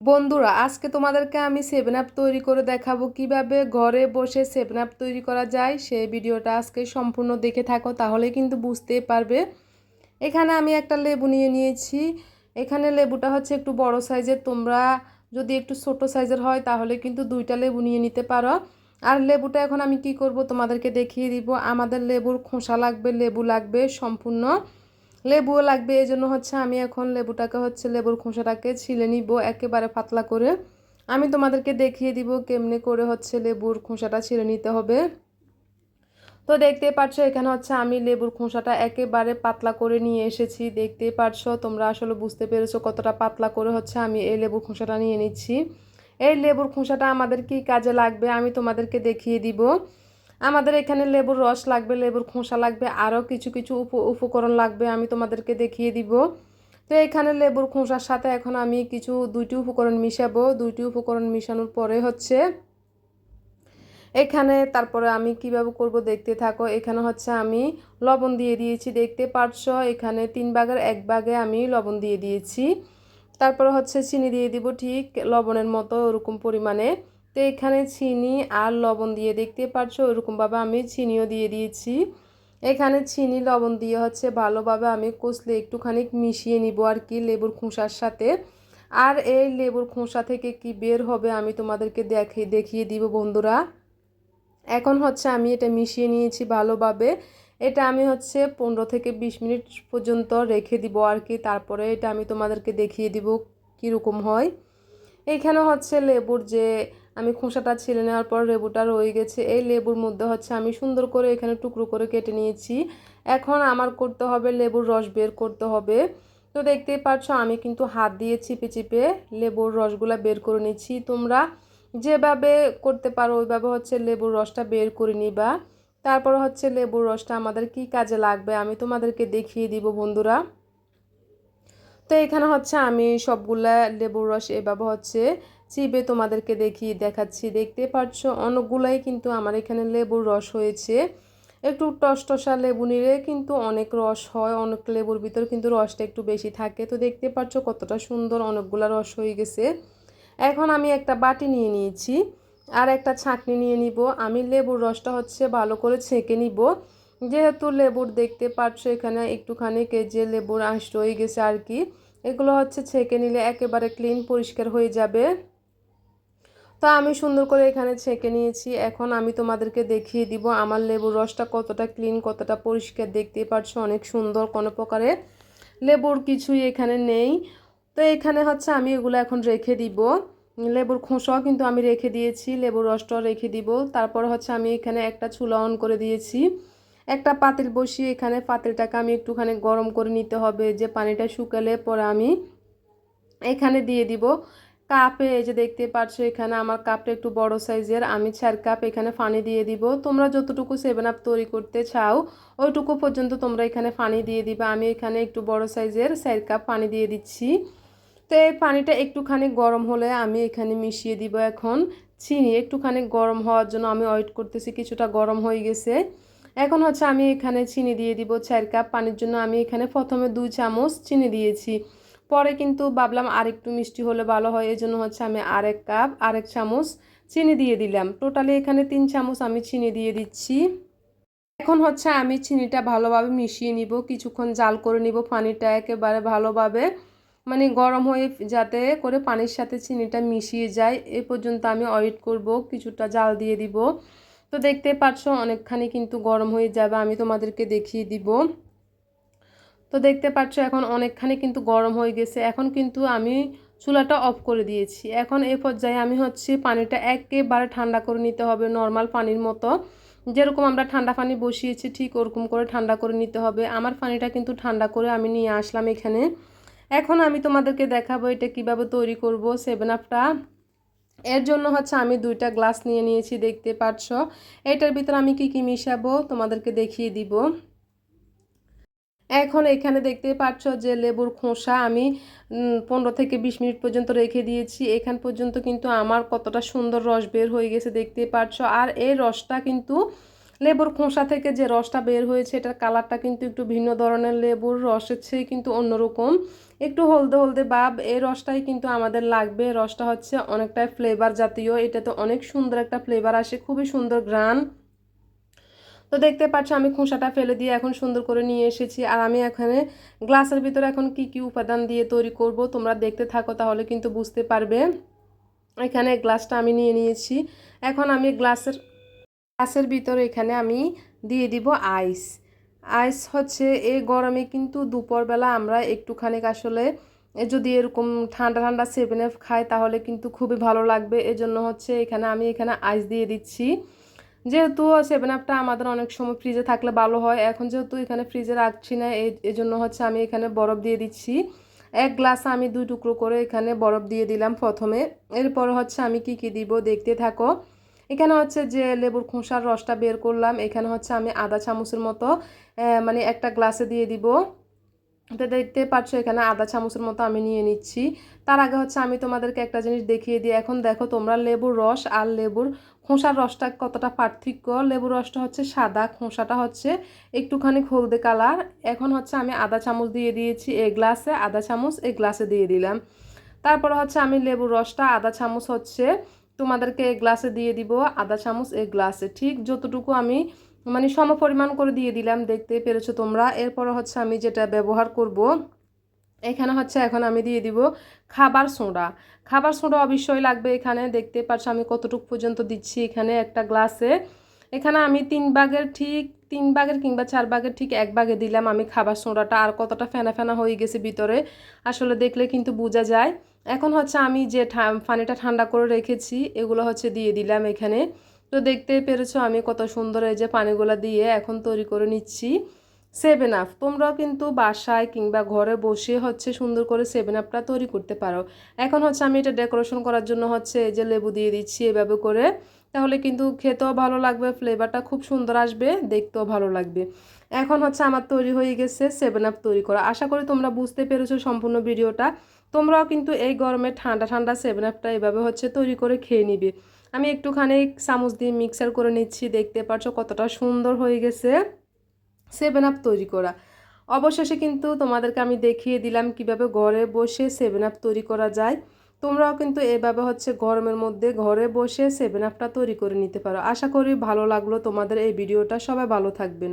বন্ধুরা, আজকে তোমাদেরকে আমি সেভেন আপ তৈরি করে দেখাবো কীভাবে ঘরে বসে সেভেন আপ তৈরি করা যায়। সেই ভিডিওটা আজকে সম্পূর্ণ দেখে থাকো তাহলে কিন্তু বুঝতেই পারবে। এখানে আমি একটা লেবু নিয়ে নিয়েছি। এখানে লেবুটা হচ্ছে একটু বড় সাইজের। তোমরা যদি একটু ছোট সাইজের হয়, তাহলে কিন্তু দুইটা লেবু নিয়ে নিতে পারো। আর লেবুটা এখন আমি কি করব তোমাদেরকে দেখিয়ে দিব। আমাদের লেবুর খোসা লাগবে, লেবু লাগবে সম্পূর্ণ। লেবুও লাগবে এই জন্য হচ্ছে আমি এখন লেবুটাকে হচ্ছে লেবুর খোসাটাকে ছিলে নিব একেবারে পাতলা করে। আমি তোমাদেরকে দেখিয়ে দিব কেমনে করে হচ্ছে লেবুর খোসাটা ছিলে নিতে হবে। তো দেখতে পাচ্ছ এখানে হচ্ছে আমি লেবুর খোসাটা একেবারে পাতলা করে নিয়ে এসেছি। দেখতেই পাচ্ছ তোমরা আসলে বুঝতে পেরেছ কতটা পাতলা করে হচ্ছে আমি এই লেবুর খোসাটা নিয়ে নিচ্ছি। এই লেবুর খোসাটা আমাদের কি কাজে লাগবে আমি তোমাদেরকে দেখিয়ে দিব। আমাদের এখানে লেবুর রস লাগবে, লেবুর খোসা লাগবে, আরও কিছু কিছু উপ, উপকরণ লাগবে আমি তোমাদেরকে দেখিয়ে দিব। তো এখানে লেবুর খোসার সাথে এখন আমি কিছু, দুইটি উপকরণ মিশাবো। দুইটি উপকরণ মিশানোর পরে হচ্ছে এখানে তারপরে আমি কীভাবে করব দেখতে থাকো। এখানে হচ্ছে আমি লবণ দিয়ে দিয়েছি, দেখতে পারছ? এখানে তিন ভাগের এক ভাগে আমি লবণ দিয়ে দিয়েছি। তারপরে হচ্ছে চিনি দিয়ে দিব, ঠিক লবণের মতো ওরকম পরিমাণে। তো এখানে চিনি আর লবণ দিয়ে দেখতে পারছ? ওরকমভাবে আমি চিনিও দিয়ে দিয়েছি। এখানে চিনি, লবণ দিয়ে হচ্ছে ভালোভাবে আমি কষলে একটুখানি মিশিয়ে নিব আর কি লেবুর খোসার সাথে। আর এই লেবুর খোসা থেকে কি বের হবে আমি তোমাদেরকে দেখে, দেখিয়ে দিব বন্ধুরা। এখন হচ্ছে আমি এটা মিশিয়ে নিয়েছি ভালোভাবে। এটা আমি হচ্ছে পনেরো থেকে বিশ মিনিট পর্যন্ত রেখে দিব আর কি। তারপরে এটা আমি তোমাদেরকে দেখিয়ে দিব কীরকম হয়। এইখানে হচ্ছে লেবুর যে আমি খোসাটা ছিলে নেওয়ার পর লেবুটা রয়ে গেছে। এই লেবুর মধ্যে হচ্ছে আমি সুন্দর করে এখানে টুকরো করে কেটে নিয়েছি। এখন আমার করতে হবে লেবুর রস বের করতে হবে। তো দেখতেই পাচ্ছ আমি কিন্তু হাত দিয়ে চিপে চিপে লেবুর রসগুলা বের করে নিচ্ছি। তোমরা যেভাবে করতে পারো, ওইভাবে হচ্ছে লেবুর রসটা বের করে নিবা। তারপর হচ্ছে লেবুর রসটা আমাদের কি কাজে লাগবে আমি তোমাদেরকে দেখিয়ে দিব বন্ধুরা। তো এখানে হচ্ছে আমি সবগুলা লেবুর রস এভাবে হচ্ছে চিবে তোমাদেরকে দেখি দেখাচ্ছি। দেখতে পাচ্ছ, অনেকগুলাই কিন্তু আমার এখানে লেবুর রস হয়েছে। একটু টসটসা লেবু নিলে কিন্তু অনেক রস হয়, অনেক লেবুর ভিতর কিন্তু রসটা একটু বেশি থাকে। তো দেখতে পাচ্ছ, কতটা সুন্দর অনেকগুলা রস হয়ে গেছে। এখন আমি একটা বাটি নিয়ে নিয়েছি আর একটা ছাঁকনি নিয়ে নিব। আমি লেবুর রসটা হচ্ছে ভালো করে ছেঁকে নিব। যেহেতু লেবুর দেখতে পাচ্ছ, এখানে একটুখানি কেজে লেবুর আঁশ রয়ে গেছে আর কি। এগুলো হচ্ছে ছেঁকে নিলে একেবারে ক্লিন পরিষ্কার হয়ে যাবে। তো আমি সুন্দর করে এখানে ছেঁকে নিয়েছি। এখন আমি তোমাদেরকে দেখিয়ে দিব আমার লেবুর রসটা কতটা ক্লিন কতটা পরিষ্কার। দেখতে পাচ্ছ অনেক সুন্দর কোনো প্রকারের লেবুর কিছুই এখানে নেই। তো এখানে হচ্ছে আমি এগুলো এখন রেখে দিব। লেবুর খোসাও কিন্তু আমি রেখে দিয়েছি, লেবুর রসটাও রেখে দিব। তারপর হচ্ছে আমি এখানে একটা চুলা অন করে দিয়েছি। একটা পাতিল বসিয়ে এখানে পাতিলটাকে আমি একটুখানি গরম করে নিতে হবে। যে পানিটা শুকালে পরে আমি এখানে দিয়ে দিব। কাপে এই যে দেখতে পাচ্ছ এখানে আমার কাপটা একটু বড় সাইজের আমি চার কাপ এখানে পানি দিয়ে দিব। তোমরা যতটুকু সেভেন আপ তৈরি করতে চাও, ওইটুকু পর্যন্ত তোমরা এখানে পানি দিয়ে দিবে। আমি এখানে একটু বড় সাইজের চার কাপ পানি দিয়ে দিচ্ছি। তো এই পানিটা একটুখানি গরম হলে আমি এখানে মিশিয়ে দিব এখন। চিনি একটুখানি গরম হওয়ার জন্য আমি ওয়েট করতেছি, কিছুটা গরম হয়ে গেছে। এখন হচ্ছে আমি এখানে চিনি দিয়ে দিব চার কাপ পানির জন্য। আমি এখানে প্রথমে দুই চামচ চিনি দিয়েছি। পরে কিন্তু ভাবলাম আরেকটু মিষ্টি হলে ভালো হয় এই জন্য হচ্ছে আমি আরেক কাপ, আরেক চামচ চিনি দিয়ে দিলাম। টোটালি এখানে তিন চামচ আমি চিনি দিয়ে দিচ্ছি। এখন হচ্ছে আমি চিনিটা ভালোভাবে মিশিয়ে নিব, কিছুক্ষণ জাল করে নিব পানিটা একেবারে ভালোভাবে। মানে গরম হয়ে যাতে করে পানির সাথে চিনিটা মিশিয়ে যায়, এ পর্যন্ত আমি ওয়েট করব, কিছুটা জাল দিয়ে দিব। তো দেখতে পাচ্ছ, অনেকখানি কিন্তু গরম হয়ে যাবে, আমি তোমাদেরকে দেখিয়ে দিব। তো দেখতে পাচ্ছ এখন অনেকখানি কিন্তু গরম হয়ে গেছে। এখন কিন্তু আমি চুলাটা অফ করে দিয়েছি। এখন এ পর্যায়ে আমি হচ্ছে পানিটা একেবারে ঠান্ডা করে নিতে হবে নর্মাল পানির মতো। যেরকম আমরা ঠান্ডা পানি বসিয়েছি, ঠিক ওরকম করে ঠান্ডা করে নিতে হবে। আমার পানিটা কিন্তু ঠান্ডা করে আমি নিয়ে আসলাম এখানে। এখন আমি তোমাদেরকে দেখাবো এটা কীভাবে তৈরি করব সেভেন আপটা এর জন্য হচ্ছে আমি দুইটা গ্লাস নিয়ে নিয়েছি, দেখতে পাচ্ছ। এটার ভিতরে আমি কি কি মিশাবো তোমাদেরকে দেখিয়ে দিব। এখন এখানে দেখতে পাচ্ছ যে লেবুর খোসা আমি পনেরো থেকে বিশ মিনিট পর্যন্ত রেখে দিয়েছি। এখান পর্যন্ত কিন্তু আমার কতটা সুন্দর রস বের হয়ে গেছে দেখতে পাচ্ছ। আর এই রসটা কিন্তু লেবুর খোসা থেকে যে রসটা বের হয়েছে, এটার কালারটা কিন্তু একটু ভিন্ন ধরনের। লেবুর রসের চেয়ে কিন্তু অন্যরকম। একটু হলদে হলদে ভাব, এই রসটাই কিন্তু আমাদের লাগবে। রসটা হচ্ছে অনেকটাই ফ্লেভার জাতীয়। এটাতে অনেক সুন্দর একটা ফ্লেভার আসে, খুবই সুন্দর গ্রান। তো দেখতে পাচ্ছ আমি খোসাটা ফেলে দিয়ে এখন সুন্দর করে নিয়ে এসেছি। আর আমি এখানে গ্লাসের ভিতরে এখন কি কি উপাদান দিয়ে তৈরি করব তোমরা দেখতে থাকো তাহলে কিন্তু বুঝতে পারবে। এখানে গ্লাসটা আমি নিয়ে নিয়েছি। এখন আমি গ্লাসের গ্লাসের ভিতরে এখানে আমি দিয়ে দিব আইস। আইস হচ্ছে এই গরমে কিন্তু দুপুরবেলা আমরা একটুখানি আসলে যদি এরকম ঠান্ডা ঠান্ডা সেভেন এফ খাই তাহলে কিন্তু খুবই ভালো লাগবে। এজন্য হচ্ছে এখানে আমি এখানে আইস দিয়ে দিচ্ছি। যেহেতু সেভেন আপটা আমাদের অনেক সময় ফ্রিজে থাকলে ভালো হয়, এখন যেহেতু এখানে ফ্রিজে রাখছি না এই জন্য হচ্ছে আমি এখানে বরফ দিয়ে দিচ্ছি। এক গ্লাস আমি দুই টুকরো করে এখানে বরফ দিয়ে দিলাম প্রথমে। এরপর হচ্ছে আমি কি কি দিব দেখতে থাকো। এখানে হচ্ছে যে লেবুর খোসার রসটা বের করলাম, এখানে হচ্ছে আমি আদা চামচের মতো মানে একটা গ্লাসে দিয়ে দিব। এটা দেখতে পাচ্ছ এখানে আদা চামচের মতো আমি নিয়ে নিচ্ছি। তার আগে হচ্ছে আমি তোমাদেরকে একটা জিনিস দেখিয়ে দিই। এখন দেখো তোমরা লেবুর রস আর লেবুর খোসার রসটা কতটা পার্থক্য? লেবুর রসটা হচ্ছে সাদা, খোসাটা হচ্ছে একটুখানি হলদে কালার। এখন হচ্ছে আমি আদা চামচ দিয়ে দিয়েছি এ গ্লাসে, আদা চামচ এ গ্লাসে দিয়ে দিলাম। তারপরে হচ্ছে আমি লেবুর রসটা আদা চামচ হচ্ছে তোমাদেরকে এই গ্লাসে দিয়ে দিব, আদা চামচ এ গ্লাসে। ঠিক যতটুকু আমি মানে সম পরিমাণ করে দিয়ে দিলাম, দেখতে পেরেছ তোমরা। এরপর হচ্ছে আমি যেটা ব্যবহার করব এখানে হচ্ছে এখন আমি দিয়ে দিব খাবার সোডা। খাবার সোডা অবশ্যই লাগবে এখানে, দেখতে পাচ্ছ আমি কতটুকু পর্যন্ত দিচ্ছি এখানে একটা গ্লাসে। এখানে আমি তিন বাগের ঠিক, তিন বাগের কিংবা চার বাগের ঠিক এক বাগে দিলাম আমি খাবার সোডাটা, আর কতটা ফেনা ফেনা হয়ে গেছে ভিতরে, আসলে দেখলে কিন্তু বোঝা যায়। এখন হচ্ছে আমি যে পানিটা ঠান্ডা করে রেখেছি, এগুলো হচ্ছে দিয়ে দিলাম এখানে। তো দেখতে পেরেছ আমি কত সুন্দর এই যে পানিগুলো দিয়ে এখন তৈরি করে নিচ্ছি। সেভেন আপ তোমরাও কিন্তু বাসায় কিংবা ঘরে বসে হচ্ছে সুন্দর করে সেভেন আপটা তৈরি করতে পারো। এখন হচ্ছে আমি এটা ডেকোরেশন করার জন্য হচ্ছে এই যে লেবু দিয়ে দিচ্ছি এভাবে করে। তাহলে কিন্তু খেতেও ভালো লাগবে ফ্লেভারটা খুব সুন্দর আসবে, দেখতেও ভালো লাগবে। এখন হচ্ছে আমার তৈরি হয়ে গেছে সেভেন আপ তৈরি করা। আশা করি তোমরা বুঝতে পেরেছ সম্পূর্ণ ভিডিওটা। তোমরাও কিন্তু এই গরমে ঠান্ডা ঠান্ডা সেভেন আপটা এভাবে হচ্ছে তৈরি করে খেয়ে নিবে। আমি একটুখানি চামচ দিয়ে মিক্সার করে নিচ্ছি, দেখতে পাচ্ছ কতটা সুন্দর হয়ে গেছে। সেভেন আপ তৈরি করা। অবশেষে কিন্তু তোমাদেরকে আমি দেখিয়ে দিলাম কীভাবে ঘরে বসে সেভেন আপ তৈরি করা যায়। তোমরাও কিন্তু এভাবে হচ্ছে গরমের মধ্যে ঘরে বসে সেভেন আপটা তৈরি করে নিতে পারো। আশা করি ভালো লাগল তোমাদের এই ভিডিওটা। সবাই ভালো থাকবেন।